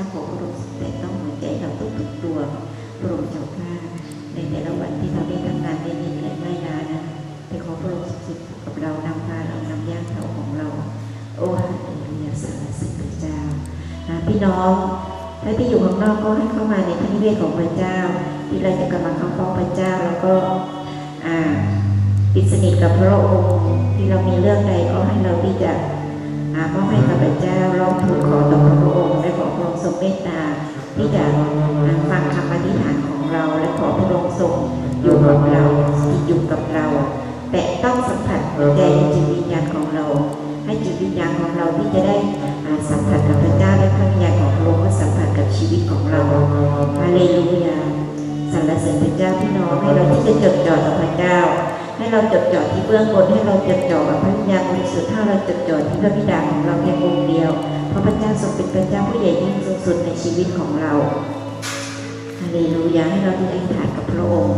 าของพระองค์แต่ต้องหัวใจเราทุกๆตัวพระองค์เจ้าข้าในแต่ละวันที่เราได้ทำงานได้ยินและไม่ลานะไปขอพระองค์สิทธิ์กับเรานำพาเรานำย่างเท้าของเรา โอ้ฮาเลลูยาสรรเสริญพระเจ้าพี่น้องถ้าที่อยู่ข้างนอกก็ให้เข้ามาในพระนิเวศของพระเจ้า ที่เราจะกลับมาเข้าเฝ้าพระเจ้าแล้วก็อ่าปิดสนิทกับพระองค์ที่เรามีเรื่องใดก็ให้เราที่จะอ่ามอบให้กับพระเจ้าร้องทูลขอต่อพระองค์และขอ พระองค์ทรงเมตตาที่จะอ่าฟังคำอธิษฐานของเรา และขอพระองค์ทรงอยู่กับเราที่อยู่กับเรา แต่ต้องสัมผัสใจและจิตวิญญาณของเรา ให้จิตวิญญาณของเราที่จะได้สัมผัสกับพระเจ้าและพระวิญญาณของพระองค์ก็สัมผัสกับชีวิตของเราฮาเลลูยาสรรเสริญพระเจ้าพี่น้องให้เราที่จะจดจ่อต่อพระเจ้า ให้เราจดจ่อที่เบื้องบนให้เราจดจ่อกับพระวิญญาณบริสุทธิ์ถ้าเราจดจ่อที่พระบิดาของเราเพียงองค์เดียวเพราะพระเจ้าทรงเป็นพระเจ้าผู้ใหญ่ยิ่งสูงสุดในชีวิตของเราฮาเลลูยาให้เราที่อธิษฐานกับพระองค์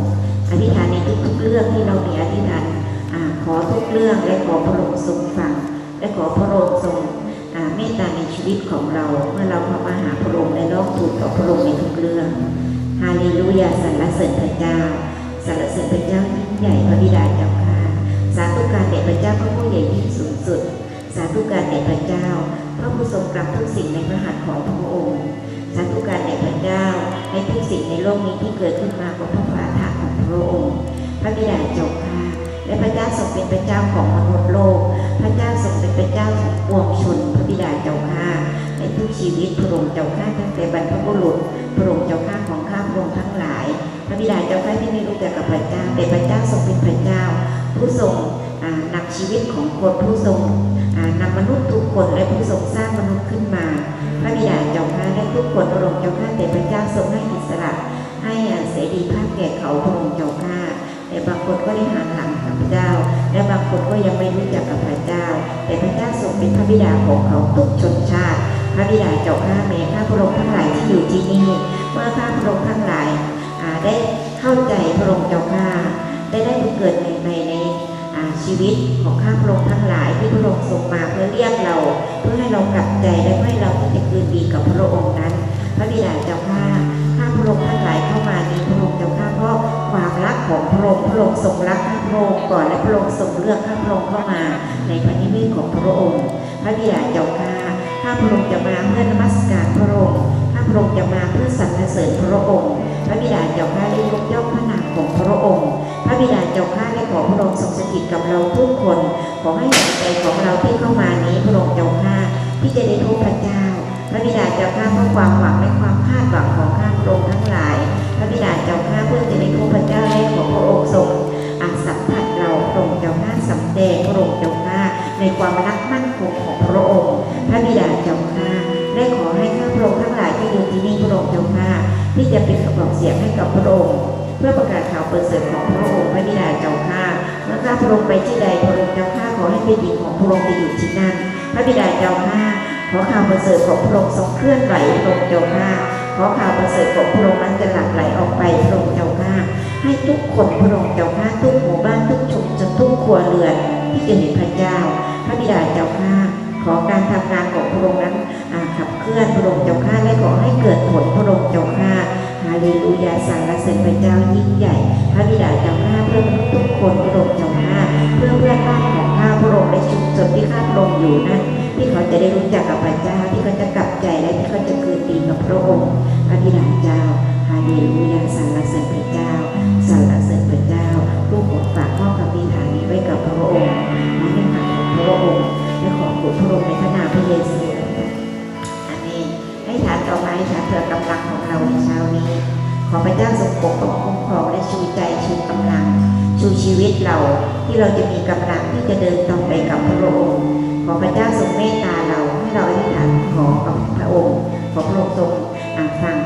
อธิษฐานในทุกๆเรื่องที่เรามีอธิษฐานขอทุกเรื่องและขอพระองค์ทรงฟังและขอพระองค์ทรงเมตตาในชีวิตของเรา เมื่อเราเข้ามาหาพระองค์และร้องทูลต่อพระองค์ในทุกเรื่องฮาเลลูยาสรรเสริญพระเจ้าสรรเสริญพระเจ้ายิ่ ใหญ่พระบิดาเจ้าค่ะสาธุการแด่พระเจ้าพระผู้ใหญ่ยิ่งสูงสุด สาธุการแด่พระเจ้า พระผู้ทรงกลับทุกสิ่งในพระหัตถ์ของพระองค์ สาธุการแด่พระเจ้าในทุกสิ่งในโลกนี้ที่เกิดขึ้นมาของพระวาทะของพระองค์ พระบิดาเจ้าค่ะ และพระเจ้าทรงเป็นพระเจ้าของมนุษย์โลก พระเจ้าทรงเป็นพระเจ้าของปวงชน พระบิดาเจ้าค่ะในทุกชีวิตพระองค์เจ้าค่ะตั้งแต่บรรพบุรุษพระองค์เจ้าค่ะของข้าพระองค์ทั้งหลาย พระบิดาเจ้าค่ะที่ไม่รู้จักกับพระเจ้าแต่พระเจ้าทรงเป็นพระ ชีวิตของคนผู้ทรงนำมนุษย์ทุกคนและผู้ทรงสร้างมนุษย์ขึ้นมา พระบิดาเจ้าค่ะและทุกคนพระองค์เจ้าค่ะแต่พระเจ้าทรงให้อิสระให้เสรีภาพแก่เขาพระองค์เจ้าค่ะแต่บางคนก็ได้หันหลังกับพระเจ้า และบางคนก็ยังไม่รู้จักกับพระเจ้า แต่พระเจ้าทรงเป็นพระบิดาของเขาทุกชนชาติ พระบิดาเจ้าข้าแม่ข้าพระองค์ทั้งหลายที่อยู่ที่นี่เมื่อข้าพระองค์ทั้งหลายได้เข้าใจพระองค์เจ้าข้าได้ได้เกิดในในใน ชีวิตของข้าพระองค์ทั้งหลายที่พระองค์ทรงมาเพื่อเรียกเรา เพื่อให้เรากลับใจและเพื่อให้เราที่จะคืนดีกับพระองค์นั้น พระบิดาเจ้าข้าข้าพระองค์ทั้งหลายเข้ามานี้พระองค์เจ้าข้าเพราะความรักของพระองค์พระองค์ทรงรักข้าพระองค์ก่อนและพระองค์ทรงเลือกข้าพระองค์เข้ามา ในพระนิเวศของพระองค์ พระบิดาเจ้าข้าข้าพระองค์จะมาเพื่อนมัสการพระองค์ข้าพระองค์จะมาเพื่อสรรเสริญพระองค์ พระบิดาเจ้าข้าได้ยกย่องพระนาม ของพระองค์ พระบิดาเจ้าข้าได้ขอพระองค์ทรงสถิตกับเราทุกคน ขอให้หัวใจของเราที่เข้ามานี้พระองค์เจ้าข้าที่จะได้พบพระเจ้า พระบิดาเจ้าข้าเพื่อความหวังและความคาดหวังของข้าพระองค์ทั้งหลาย พระบิดาเจ้าข้าเพื่อจะได้พบพระเจ้าและขอพระองค์ทรงอาสัมผัสเราพระองค์เจ้าข้าสำแดงพระองค์เจ้าข้าในความรักมั่นคงของพระองค์ พระบิดาเจ้าข้าได้ขอให้ข้าพระองค์ทั้งหลายที่อยู่ที่นี่พระองค์เจ้าข้าที่จะเป็นกระบอกเสียงให้กับพระองค์ เพื่อประ ปิดเสริฐของพระองค์พระบิดาเจ้าข้าเมื่อข้าพระองค์ไปที่ใดพระองค์เจ้าข้าขอให้เป็นหญิงของพระองค์ไปอยู่ที่นั่น พระบิดาเจ้าข้าขอข่าวประเสริฐของพระองค์ทรงเคลื่อนไหวพระองค์เจ้าข้าขอข่าวประเสริฐของพระองค์นั้นจะหลั่งไหลออกไปพระองค์เจ้าข้าให้ทุกคนพระองค์เจ้าข้าทุกหมู่บ้านทุกชุมชนทุกครัวเรือนที่จะเห็นพระเจ้า พระบิดาเจ้าข้าขอการทำงานของพระองค์นั้นขับเคลื่อนพระองค์เจ้าข้าและขอให้เกิดผลพระองค์เจ้าข้าฮาเลลูยาสรรเสริญพระเจ้ายิ่งใหญ่ ระบิดาเจ้าข้าเพื่อมนุษย์ทุกคนพระองค์เจ้าข้าเพื่อเพื่อนบ้านของข้าพระองค์ในชุมชนที่ข้าพระองค์อยู่นั้นที่เขาจะได้รู้จักกับพระเจ้าที่เขาจะกลับใจและที่เขาจะคืนดีกับพระองค์พระบิดาเจ้าฮาเลลูยาสรรเสริญพระเจ้าสรรเสริญพระเจ้าลูกขอฝากข้อคำพิธานนี้ไว้กับพระองค์และในปากของพระองค์และขอบคุณพระองค์ในพระนามพระเยซูอาเมนให้ฐานต่อมาให้ฐานเพื่อกำลังของเราในเช้านี้ ขอพระเจ้าทรงปกป้องคุ้มครองและชูใจชูกำลัง ชูชีวิตเราที่เราจะมีกำลังที่จะเดินต่อไปกับพระองค์ ขอพระเจ้าทรงเมตตาเราให้เราอธิษฐานขอกับพระองค์ ขอพระองค์ทรงอ่านฟัง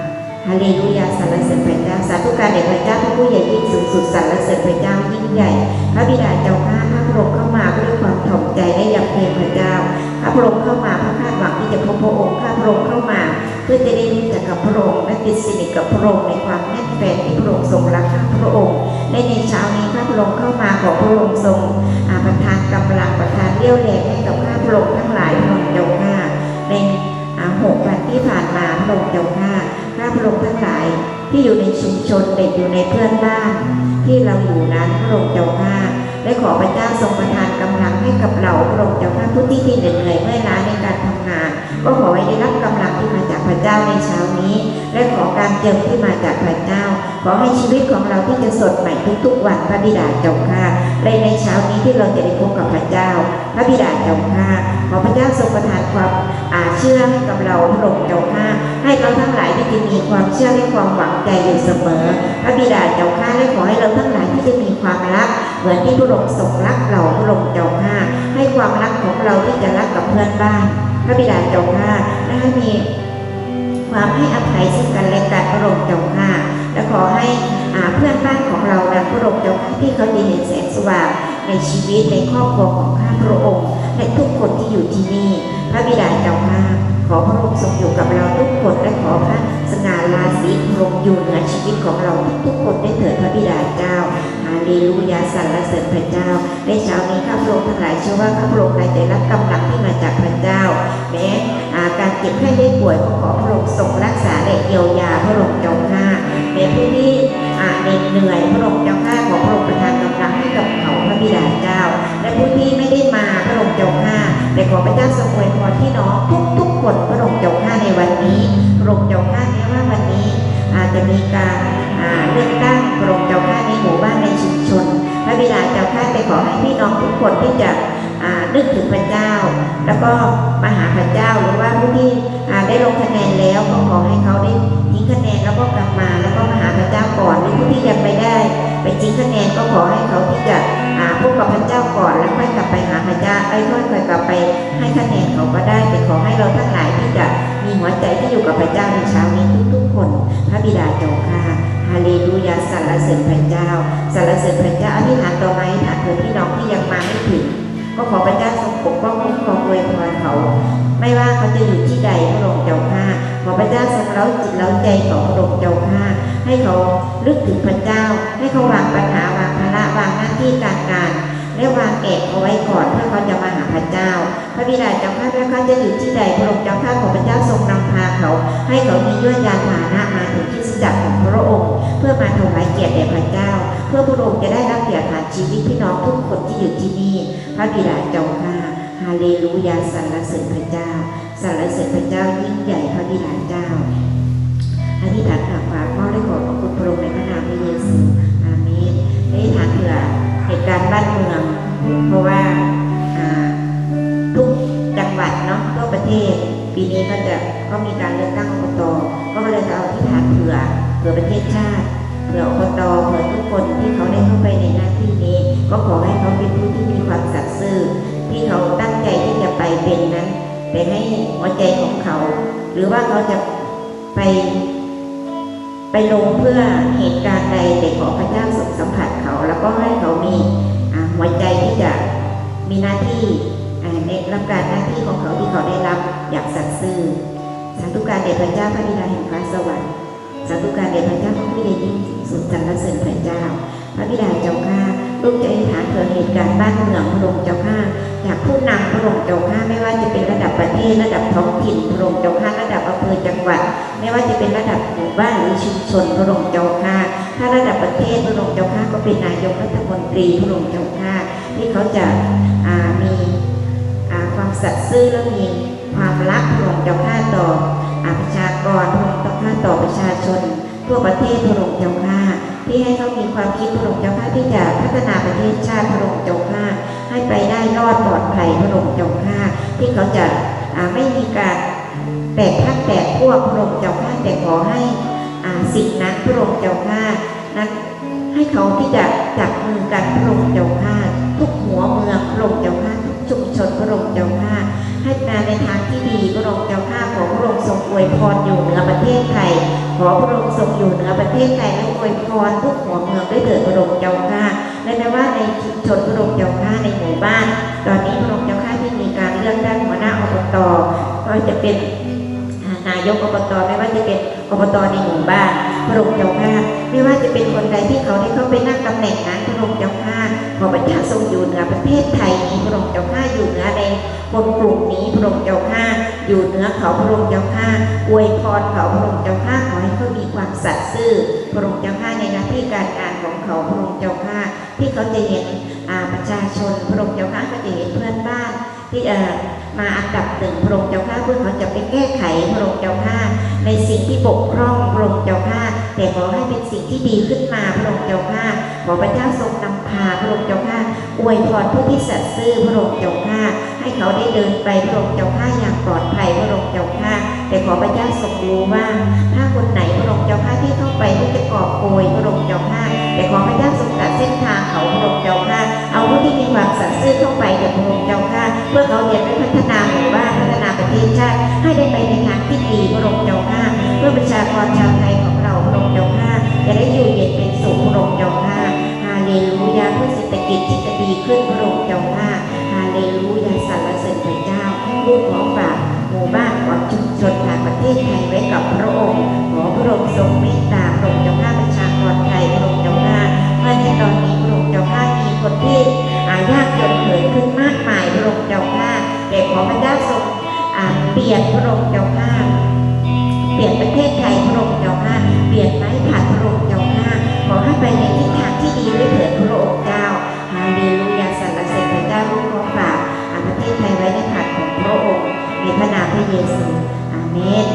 ฮาเลลูยาสรรเสริญพระเจ้าสาธุการแด่พระเจ้าพระผู้ใหญ่ยิ่งสูงสุดสรรเสริญพระเจ้ายิ่งใหญ่ พระบิดาเจ้าข้าพระองค์เข้ามาด้วยความถ่อมใจและยำเกรงพระเจ้า พระองค์เข้ามาพระคาดหวังที่จะพบพระองค์ข้าพระองค์เข้ามา เพื่อจะได้รู้จักกับพระองค์และติดสนิทกับพระองค์ในความแน่นแฟนที่พระองค์ทรงรักข้าพระองค์และในเช้านี้ข้าพระองค์เข้ามาขอพระองค์ทรงประทานกำลังประทานเรี่ยวแรงให้กับข้าพระองค์ทั้งหลายพระองค์เจ้าข้าในหกวันที่ผ่านมาพพระองค์เจ้าข้าข้าพระองค์ทั้งหลายที่อยู่ในชุมชนเด็กอยู่ในเพื่อนบ้านที่เราอยู่นั้นพระองค์เจ้าข้าได้ขอพระเจ้าทรงประทานกำลังให้กับเราพระองค์เจ้าข้าผู้ที่ที่เหนื่อยเมื่อยล้าในการทำ งาก็ขอให้ได้รับกำลังที่มาจากพระเจ้าในเช้านี้ และขอการเจิมที่มาจากพระเจ้า ขอให้ชีวิตของเราที่จะสดใหม่ทุกๆวันพระบิดาเจ้าข้าในในเช้านี้ที่เราจะได้พบกับพระเจ้า พระบิดาเจ้าข้าขอพระเจ้าทรงประทานความอาเชื่อให้กับเราพระองค์เจ้าข้าให้เราทั้งหลายที่จะมีความเชื่อและความหวังใจอยู่เสมอ พระบิดาเจ้าข้าและขอให้เราทั้งหลายที่จะมีความรักเหมือนที่พระองค์ทรงรักเราพระองค์เจ้าข้าให้ความรักของเราที่จะรักกับเพื่อนบ้าน พระบิดาเจ้าข้าและให้มีความให้อภัยซึ่งกันและกันพระองค์เจ้าข้าและขอให้เพื่อนบ้านของเรานะพระองค์เจ้าข้าที่เขาได้เห็นแสงสว่างในชีวิตในครอบครัวของข้าพระองค์และทุกคนที่อยู่ที่นี่ พระบิดาเจ้าข้าขอพระองค์ทรงอยู่กับเราทุกคนและขอพระสง่าราศีพระองค์อยู่เหนือชีวิตของเราทุกคนได้เถิดพระบิดาเจ้า เลลูยาสรรเสริญพระเจ้า ในเช้านี้ข้าพระองค์ทั้งหลายเชื่อว่าข้าพระองค์ได้รับกำลังที่มาจากพระเจ้า แม้การเจ็บไข้ได้ป่วยขอพระองค์ทรงรักษาและเยียวยาพระองค์เจ้าข้าแม้ผู้ที่เหนื่อยพระองค์เจ้าข้าขอพระองค์ประทานกำลังให้กับเขาพระบิดาเจ้า และผู้ที่ไม่ได้มาพระองค์เจ้าข้าแต่ขอพระเจ้าทรงอวยพรที่น้องทุกๆ พี่น้องทุกคนที่จะนึกถึงพระเจ้า แล้วก็มาหาพระเจ้าหรือว่าผู้ที่ได้ลงคะแนนแล้วก็ขอให้เขาได้ทิ้งคะแนนแล้วก็กลับมา แล้วก็มาหาพระเจ้าก่อนหรือผู้ที่ยังไม่ได้ ไปทิ้งคะแนนก็ขอให้เขาที่จะ อาพบกับพระเจ้าก่อนแล้วค่อยกลับไปหาพระเจ้าไอ้ค่อยค่อยกลับไปให้คะแนนเขาก็ได้แต่ขอให้เราทั้งหลายที่จะมีหัวใจที่อยู่กับพระเจ้าในเช้านี้ทุกๆคนพระบิดาเจ้าข้าฮาเลลูยาสรรเสริญพระเจ้าสรรเสริญพระเจ้าอธิษฐานต่อไปอธิษฐานเผื่อพี่น้องที่ยังมาไม่ถึงก็ขอพระเจ้าทรงปกป้องคุ้มครองอวยพรเขา ไม่ว่าเขาจะอยู่ที่ใดพระองค์เจ้าข้าขอพระเจ้าทรงเล้าจิตเล้าใจของพระองค์เจ้าข้าให้เขาลึกถึงพระเจ้า ให้เขาวางปัญหาวางภา ระวางหน้าที่การงานและวางแอกเอาไว้ก่อนเพื่อเขาจะมาหาพระเจ้า พระบิดาเจ้าข้าและเขาจะอยู่ที่ใดพระองค์เจ้าข้าของพระเจ้าทรงนำพาเขา ให้เขามีด้วยยานพาหนะมาถึงที่สจักรของพระองค์ เพื่อมาถวายเกียรติแด่พระเจ้า เพื่อพระองค์จะได้รับเกียรติผ่านชีวิตพี่น้องทุกคนที่อยู่ที่นี่ พระบิดาเจ้าข้าฮาเลลูยาสรรเสริญพระเจ้าสรรเสริญพระเจ้ายิ่งใหญ่พระบิดาเจ้าอธิษฐานกราบฝ่าพ่อได้ขอบพระคุณพระองค์ในพระนามพระเยซูอาเมน อธิษฐานเผื่อเหตุการณ์บ้านเมือง เพราะว่าทุกจังหวัดเนาะทั่วประเทศ ปีนี้ก็จะก็มีการเลือกตั้งอบตก็เลยจะเอาที่ฐานเผื่อเผื่อประเทศชาติเผื่ออบตเผื่อทุกคนที่เขาได้เข้าไปในหน้าที่นี้ ก็ขอให้เขาเป็นผู้ที่มีความสัตย์ซื่อที่เขาตั้งใจที่จะไปเป็นนั้นแต่ให้หัวใจของเขา หรือว่าเขาจะไปไปลงเพื่อเหตุการณ์ใดแต่ รับการหน้าที่ของเขาที่เขาได้รับอย่างสัตย์ซื่อสาธุการเดชพระเจ้าพระบิดาแห่งฟ้าสวรรค์สาธุการเดชพระเจ้าพระผู้ใหญ่ยิ่งสุดสรรเสริญพระเจ้า พระบิดาเจ้าข้าลูกจะอธิษฐานเผื่อเหตุการณ์บ้านเมืองพระองค์เจ้าข้าอยากผู้นำพระองค์เจ้าข้าไม่ว่าจะเป็นระดับประเทศระดับท้องถิ่นพระองค์เจ้าข้าระดับอำเภอจังหวัด ไม่ว่าจะเป็นระดับหมู่บ้านหรือชุมชนพระองค์เจ้าข้าถ้าระดับประเทศพระองค์เจ้าข้าก็เป็นนายกรัฐมนตรีพระองค์เจ้าข้าที่เขาจะมี สัตย์ซื่อและมีความรักพระองเจ้าข้าต่ออาประชากรพระองค์เจ้าข้าต่อประชาชน ทั่วประเทศพระองค์เจ้าข้าที่ให้เขามีความคิดพระองค์เจ้าข้าที่จะพัฒนาประเทศชาติพระองค์เจ้าข้าให้ไปได้รอดปลอดภัยพระองค์เจ้าข้าที่เขาจะาไม่มีการแตกพักแตกพวกพระองค์เจ้าข้าแต่ขอให้สิ่งนั้นพระองค์เจ้าข้านั้นให้เขาที่จะจับมือกันพระองค์เจ้าข้าทุกหัวเมืองพระองค์เจ้าข้า ชุมชนพระองค์เจ้าข้าให้มาในทางที่ดีพระองค์เจ้าข้าขอพระองค์ทรงอวยพรอยู่เหนือประเทศไทยขอพระองค์ทรงอยู่เหนือประเทศไทยและอวยพรทุกหัวเมืองด้วยเถิดพระองค์เจ้าข้าและแม้ว่าในชุมชนพระองค์เจ้าข้าในหมู่บ้าน ตอนนี้พระองค์เจ้าข้าที่มีการเลือกตั้งหัวหน้าอบตก็จะเป็น นายกอบตไม่ว่าจะเป็นอบตในหมู่บ้านพระองค์เจ้าข้าไม่ว่าจะเป็นคนใดที่เขาได้เข้าไปนั่งตำแหน่งนั้นพระองค์เจ้าข้าขอพระเจ้าทรงอยู่เหนือประเทศไทยนี้พระองค์เจ้าข้าอยู่เหนือในคนกลุ่มนี้พระองค์เจ้าข้าอยู่เหนือเขาพระองค์เจ้าข้าอวยพรเขาพระองค์เจ้าข้าขอให้เขามีความสัตย์ซื่อพระองค์เจ้าข้าในหน้าที่การงานของเขาพระองค์เจ้าข้าที่เขาจะเห็นอาประชาชนพระองค์เจ้าข้าก็จะเห็นเพื่อนบ้านที่เอ่อ มาอันดับหนึ่งพระองค์เจ้าข้าเพื่อเขาจะไปแก้ไขพระองค์เจ้าข้าในสิ่งที่บกพร่องพระองค์เจ้าข้าแต่ขอให้เป็นสิ่งที่ดีขึ้นมาพระองค์เจ้าข้าขอพระเจ้าทรงนำพาพระองค์เจ้าข้าอวยพรผู้ที่สัตย์ซื่อพระองค์เจ้าข้าให้เขาได้เดินไปพระองค์เจ้าข้าอย่างปลอดภัยพระองค์เจ้าข้าแต่ขอพระเจ้าทรงรู้ว่าถ้าคนไหนพระองค์เจ้าข้าที่เข้าไปที่จะกอบโกยพระองค์เจ้าข้าแต่ขอพระเจ้าทรงตัดเส้นทางเขาพระองค์เจ้าข้า เอาผู้ที่มีความสัตย์ซื่อเข้าไปเดี๋ยวพระองค์เจ้าข้าเพื่อเขาเรียนไปพัฒนาหมู่บ้านพัฒนาประเทศชาติให้ได้ไปในทางที่ดีพระองค์เจ้าข้าเพื่อประชากรชาวไทยของเราพระองค์เจ้าข้าจะได้อยู่เย็นเป็นสุขพระองค์เจ้าข้าฮาเลลูยาเพื่อเศรษฐกิจที่จะดีขึ้นพระองค์เจ้าข้าฮาเลลูยาสรรเสริญพระเจ้าลูกขอฝากหมู่บ้านของชุมชนทางประเทศไทยไว้กับพระองค์ขอพระองค์ทรงเมตตาพระองค์เจ้าข้าประชากรไทยพระองค์เจ้าข้าเมื่อในตอนนี้าทรงเปลี่ยนพระองค์เจ้าข้าเปลี่ยนประเทศไทยพระองค์เจ้าข้าเปลี่ยนไม้ผัดพระองค์เจ้าข้าขอให้ไปในทิศทางที่ดีด้วยเถิดพระองค์เจ้าฮาเลลูยาสรรเสริญพระเจ้าลูกขอฝากอ่าประเทศไทยไว้ในผัดของพระองค์ในพระนามพระเยซูอาเมน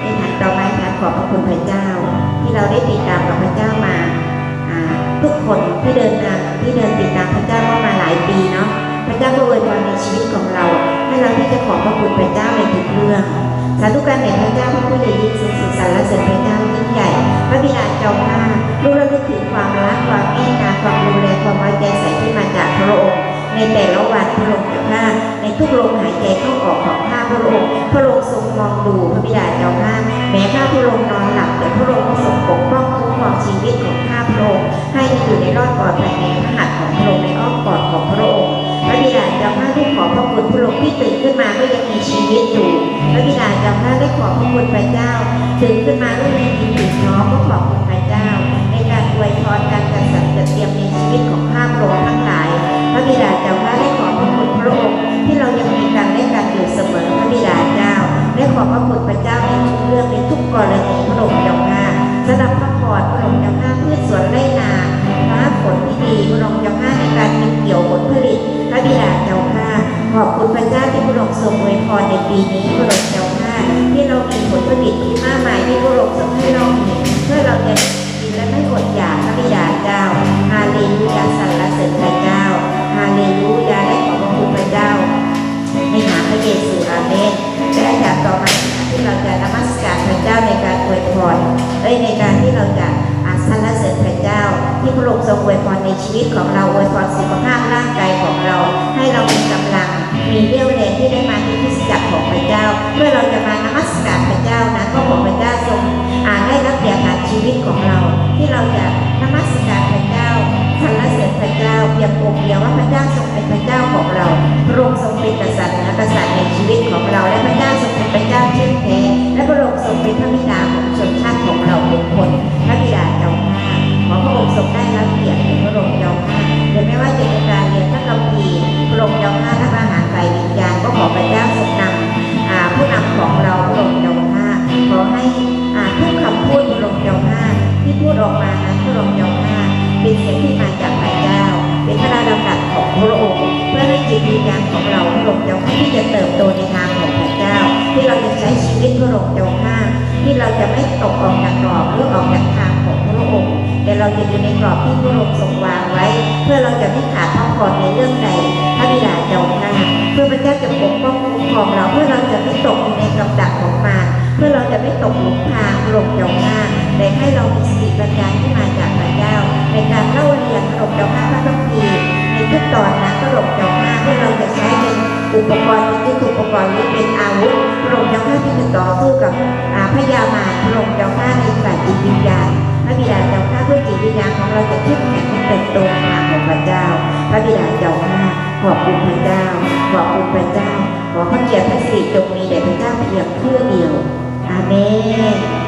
ในฐานต่อไปฐานขอบพระคุณพระเจ้า ที่เราได้ติดตามกับพระเจ้ามาทุกคนที่เดินทางที่เดินติดตามพระเจ้ามามาหลายปีเนาะพระเจ้าก็อวยพรในชีวิตของ เราที่จะขอบพระคุณพระเจ้าในทุกเรื่อง สาธุการแด่พระเจ้าพระผู้ใหญ่ยิ่งสูงสุดสรรเสริญพระเจ้ายิ่งใหญ่ พระบิดาเจ้าข้าลูกระลึกถึงความรักความเมตตาความดูแลความไว้ใจใส่ที่มาจากพระองค์ในแต่ละวันพระองค์เจ้าข้าในทุกลมหายใจเข้าออกของข้าพระองค์ พระองค์ทรงมองดูพระบิดาเจ้าข้าแม้ข้าพระองค์นอนหลับแต่พระองค์ ตื่นขึ้นมาด้วยมีดีถึงน้องก็ขอบคุณพระเจ้า ในการอวยพรการจัดสรรจัดเตรียมในชีวิตของข้าพระองค์ทั้งหลาย พระบิดาเจ้าข้าได้ขอบพระคุณพระองค์ที่เรายังมีกันและกันอยู่เสมอพระบิดาเจ้า ได้ขอบพระคุณพระเจ้าในทุกเรื่องในทุกกรณีพระองค์เจ้าข้าสำหรับพระพรพระองค์เจ้าข้าพืชสวนไร่นาฟ้าฝนที่ดีพระองค์เจ้าข้าในการเก็บเกี่ยวผลผลิตพระบิดาเจ้าข้าขอบคุณพระเจ้าที่พระองค์ทรงอวยพรในปีนี้พระองค์เจ้าข้า ที่เรามีผลผลิตที่มากมายที่พระองค์ทรงให้เรามีเพื่อเราจะกินและไม่อดอยากพระบิดาเจ้าฮาเลลูยาสรรเสริญพระเจ้าฮาเลลูยาได้ขอบพระคุณพระเจ้าในนาพระเยซูอาเมนและอาจารย์ต่อมาที่เราจะนมัสการพระเจ้าในการอวยพรเอ้ยในการที่เราจะอาสรรเสริญพระเจ้า ที่พระองค์ทรงอวยพรในชีวิตของ ระองค์เจ้าข้าเป็นเสียงที่มาจากพระเจ้า เป็นพระราชดำรัสของพระองค์เพื่อให้จิตวิญญาณของเราพระองค์เจ้าข้าที่จะเติบโตในทางของพระเจ้า ที่เราจะใช้ชีวิตพระองค์เจ้าข้าที่เราจะไม่ตกออกจากกรอบหรือออกจากทางของพระองค์แต่เราจะอยู่ในกรอบที่พระองค์ทรงวางไว้ เพื่อเราจะไม่ขาดท้องพรในเรื่องใดพระบิดาเจ้าข้าเพื่อพระเจ้าจะปกป้องคุ้มครองเราเพื่อเราจะไม่ตกอยู่ในกับดักของมาร พื่อเราจะไม่ตกหลุมพรางพระองค์เจ้าข้าแต่ให้เรามีสติปัญญาที่มาจากพระเจ้า ในการเล่าเรียนพระองค์เจ้าข้าพระคัมภีร์ในทุกตอนนั้นพระองค์เจ้าข้าเพื่อเราจะใช้เป็นอุปกรณ์เป็นยุทธุปกรณ์หรือเป็นอาวุธพระองค์เจ้าข้าที่จะต่อสู้กับอาพยามารพระองค์เจ้าข้าในฝ่ายจิตวิญญาณพระบิดาเจ้าข้าเพื่อจิตวิญญาณของเราจะเข้มแข็งและเติบโตในทาของพระเจ้า พระบิดาเจ้าข้าขอบคุณพระเจ้าขอบคุณพระเจ้าขอพระเกียรติพระสิริจงมีแด่พระเจ้าเพียงผู้เดียว อาเมน